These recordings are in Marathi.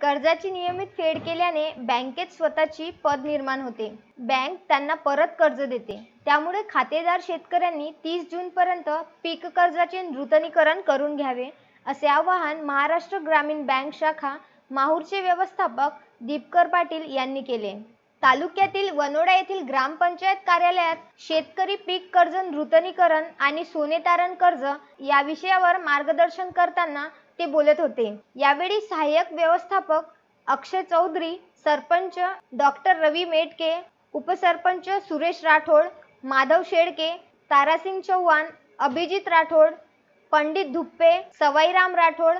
कर्जाची नियमित फेड केल्याने बँकेत स्वतःची पद निर्माण होते. बँक त्यांना परत कर्ज देते. त्यामुळे खातेदार शेतकऱ्यांनी तीस जूनपर्यंत पीक कर्जाचे नूतनीकरण करून घ्यावे असे आवाहन महाराष्ट्र ग्रामीण बँक शाखा माहूरचे व्यवस्थापक दीपकर पाटील यांनी केले. तालुक्यातील वनोडा येथील ग्रामपंचायत कार्यालयात शेतकरी पीक कर्ज नूतनीकरण आणि सोने तारण कर्ज या विषयावर मार्गदर्शन करताना ते बोलत होते. यावेळी सहाय्यक व्यवस्थापक अक्षय चौधरी सरपंच डॉक्टर रवी मेटके उपसरपंच सुरेश राठोड माधव शेळके तारासिंग चव्हाण अभिजित राठोड पंडित धुप्पे सवाईराम राठोड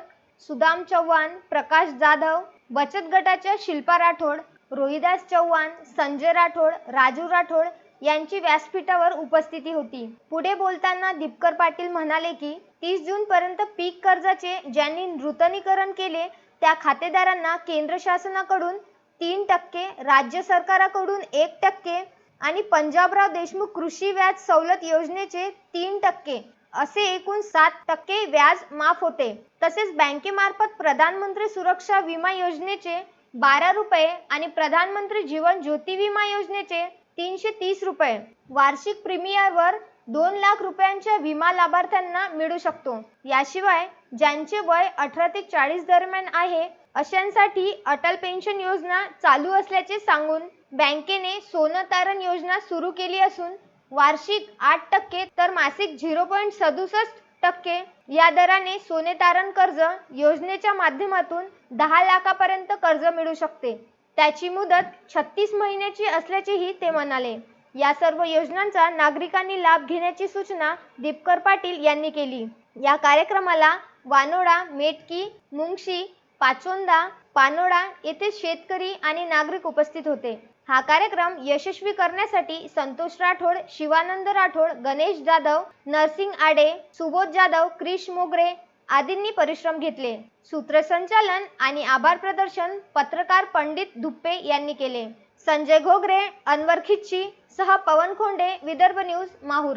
सुदाम चव्हाण प्रकाश जाधव बचत गटाच्या शिल्पा राठोड रोहिदास चव्हाण संजय राठोड राजू राठोड यांची व्यासपीठावर उपस्थिती होती. पुढे बोलताना दीपकर पाटील म्हणाले की तीस जून पर्यंत पीक कर्जाचे ज्यांनी नूतनीकरण केले त्या खातेदारांना केंद्र शासनाकडून तीन टक्के राज्य सरकाराकडून एक टक्के आणि पंजाबराव देशमुख कृषी व्याज सवलत योजनेचे तीन टक्के असे एकूण सात टक्के व्याज माफ होते. तसेच बँकेमार्फत प्रधानमंत्री सुरक्षा विमा योजनेचे बारा रुपये आणि प्रधानमंत्री जीवन ज्योती विमा योजनेचे तीनशे तीस रुपये. वार्षिक प्रीमियरवर दोन लाख रुपयांच्या विमा लाभार्थ्यांना मिळू शकतो. याशिवाय ज्यांचे वय अठरा ते चाळीस दरम्यान आहे अशांसाठी अटल पेन्शन योजना चालू असल्याचे सांगून बँकेने सोनं तारण योजना सुरू केली असून वार्षिक आठ टक्के तर मासिक झिरो पॉईंट सदुसष्ट टक्के. या दराने सोने तारण कर्ज योजनेच्या माध्यमातून दहा लाखापर्यंत कर्ज मिळू शकते. त्याची मुदत छत्तीस महिन्याची असल्याचेही ते म्हणाले. या सर्व योजनांचा नागरिकांनी लाभ घेण्याची सूचना दीपकर पाटील यांनी केली. या कार्यक्रमाला वानोडा मेटकी मुंगशी पाचोंदा पानोडा येथे शेतकरी आणि नागरिक उपस्थित होते. हा कार्यक्रम यशस्वी करण्यासाठी संतोष राठोड शिवानंद राठोड गणेश जाधव नरसिंग आडे सुबोध जाधव क्रिश मोगरे आदींनी परिश्रम घेतले. सूत्रसंचालन आणि आभार प्रदर्शन पत्रकार पंडित धुप्पे यांनी केले. संजय घोगरे अनवर खिच्ची सह पवन खोंडे विदर्भ न्यूज माहूर.